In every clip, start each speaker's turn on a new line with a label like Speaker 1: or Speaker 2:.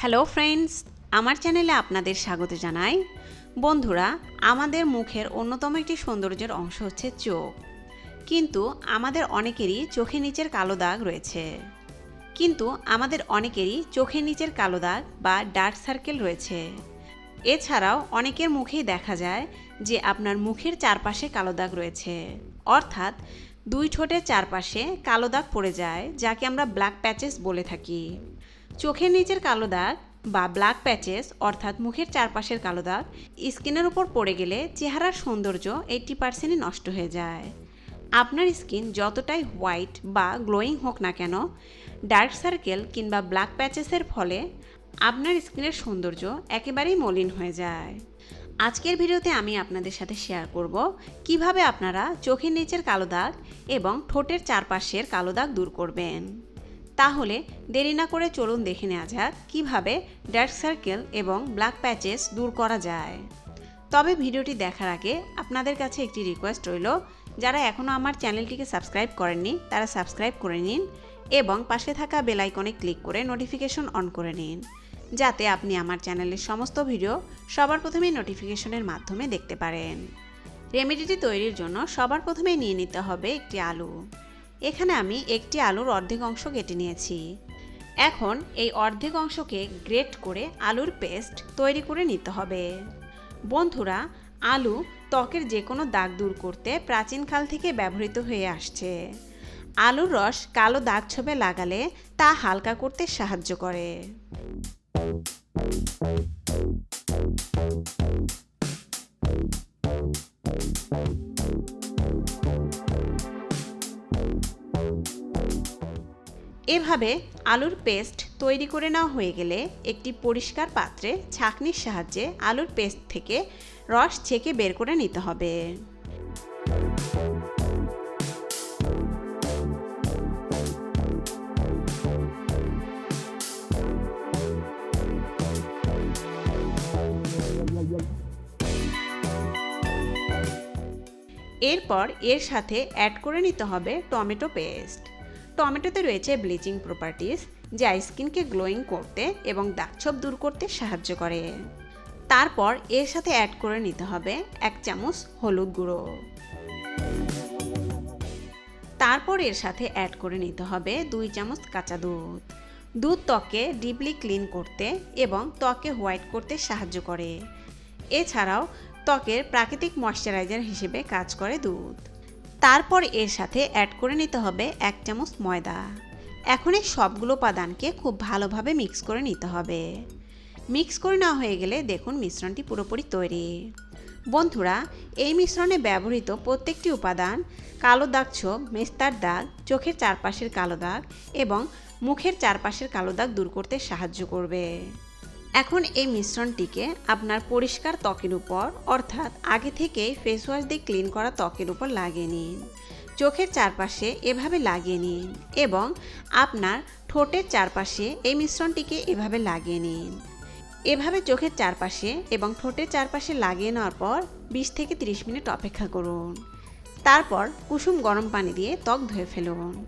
Speaker 1: Hello friends আমার চ্যানেলে আপনাদের স্বাগত জানাই। বন্ধুরা, আমাদের মুখের অন্যতম একটি সৌন্দর্যের অংশ হচ্ছে চোখ। কিন্তু আমাদের অনেকেরই চোখের নিচের কালো দাগ রয়েছে। কিন্তু আমাদের অনেকেরই চোখের নিচের কালো দাগ বা ডার্ক সার্কেল রয়েছে। এছাড়াও অনেকের মুখেই দেখা যায় যে আপনার মুখের চারপাশে কালো দাগ রয়েছে। অর্থাৎ দুই ঠোঁটের চারপাশে কালো দাগ পড়ে যায়, যাকে আমরা ব্ল্যাক প্যাচেস বলে থাকি। চোখের নিচের কালো দাগ বা ব্ল্যাক প্যাচেস অর্থাৎ মুখের চারপাশের কালো দাগ, স্কিনের উপর পড়ে গেলে চেহারার সৌন্দর্য এইট্টি পার্সেন্টই নষ্ট হয়ে যায়। আপনার স্কিন যতটাই হোয়াইট বা গ্লোয়িং হোক না কেন ডার্ক সার্কেল কিংবা ব্ল্যাক প্যাচেসের ফলে আপনার স্কিনের সৌন্দর্য একেবারেই মলিন হয়ে যায়। আজকের ভিডিওতে আমি আপনাদের সাথে শেয়ার করব কীভাবে আপনারা চোখের নিচের কালো দাগ এবং ঠোঁটের চারপাশের কালো দাগ দূর করবেন। তাহলে দেরি না করে চলুন দেখে নেওয়া যাক কীভাবে ডার্ক সার্কেল এবং ব্ল্যাক প্যাচেস দূর করা যায়। তবে ভিডিওটি দেখার আগে আপনাদের কাছে একটি রিকোয়েস্ট রইল, যারা এখনও আমার চ্যানেলটিকে সাবস্ক্রাইব করেননি, তারা সাবস্ক্রাইব করে নিন এবং পাশে থাকা বেল আইকনে ক্লিক করে নোটিফিকেশন অন করে নিন, যাতে আপনি আমার চ্যানেলের সমস্ত ভিডিও সবার প্রথমেই নোটিফিকেশনের মাধ্যমে দেখতে পারেন। রেমেডিটি তৈরির জন্য সবার প্রথমেই নিয়ে নিতে হবে একটি আলু। এখানে আমি একটি আলুর অর্ধেক অংশ কেটে নিয়েছি। এখন এই অর্ধেক অংশকে গ্রেট করে আলুর পেস্ট তৈরি করে নিতে হবে। বন্ধুরা, আলু ত্বকের যে কোনো দাগ দূর করতে প্রাচীনকাল থেকে ব্যবহৃত হয়ে আসছে। আলুর রস কালো দাগ ছোপে লাগালে তা হালকা করতে সাহায্য করে। এভাবে আলুর পেস্ট তৈরি করে নেওয়া হয়ে গেলে একটি পরিষ্কার পাত্রে ছাঁকনির সাহায্যে আলুর পেস্ট থেকে রস ছেঁকে বের করে নিতে হবে। এরপর এর সাথে অ্যাড করে নিতে হবে টমেটো পেস্ট টমেটোতে রয়েছে ব্লিচিং প্রপার্টিস যা স্কিনকে গ্লোয়িং করতে এবং দাগছোপ দূর করতে সাহায্য করে। তারপর এর সাথে অ্যাড করে নিতে হবে এক চামচ হলুদ গুঁড়ো। তারপর এর সাথে অ্যাড করে নিতে হবে দুই চামচ কাঁচা দুধ। দুধ ত্বকে ডিপলি ক্লিন করতে এবং ত্বকে হোয়াইট করতে সাহায্য করে। এছাড়াও ত্বকের প্রাকৃতিক ময়শ্চারাইজার হিসেবে কাজ করে দুধ। তারপর এর সাথে অ্যাড করে নিতে হবে এক চামচ ময়দা। এখন এই সবগুলো উপাদানকে খুব ভালোভাবে মিক্স করে নিতে হবে। মিক্স করে নেওয়া হয়ে গেলে দেখুন মিশ্রণটি পুরোপুরি তৈরি। বন্ধুরা, এই মিশ্রণে ব্যবহৃত প্রত্যেকটি উপাদান কালো দাগ ছোপ, মেস্তার দাগ, চোখের চারপাশের কালো দাগ এবং মুখের চারপাশের কালো দাগ দূর করতে সাহায্য করবে। এখন এই মিশ্রণটিকে আপনার পরিষ্কার ত্বকের উপর, অর্থাৎ আগে থেকেই ফেস ওয়াশ দিয়ে ক্লিন করা ত্বকের উপর লাগিয়ে নিন। চোখের চারপাশে এভাবে লাগিয়ে নিন এবং আপনার ঠোঁটের চারপাশে এই মিশ্রণটিকে এভাবে লাগিয়ে নিন। এভাবে চোখের চারপাশে এবং ঠোঁটের চারপাশে লাগিয়ে নেওয়ার পর বিশ থেকে 30 মিনিট অপেক্ষা করুন। তারপর কুসুম গরম পানি দিয়ে ত্বক ধুয়ে ফেলুন।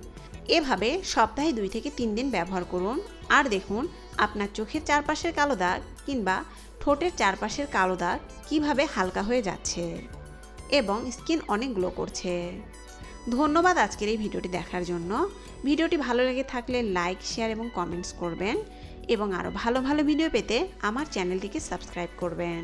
Speaker 1: এভাবে সপ্তাহে দুই থেকে তিন দিন ব্যবহার করুন। আর দেখুন আপনার চোখের চারপাশের কালো দাগ কিংবা ঠোঁটের চারপাশের কালো দাগ কীভাবে হালকা হয়ে যাচ্ছে এবং স্কিন অনেক গ্লো করছে। ধন্যবাদ আজকের এই ভিডিওটি দেখার জন্য। ভিডিওটি ভালো লেগে থাকলে লাইক, শেয়ার এবং কমেন্টস করবেন এবং আরও ভালো ভালো ভিডিও পেতে আমার চ্যানেলটিকে সাবস্ক্রাইব করবেন।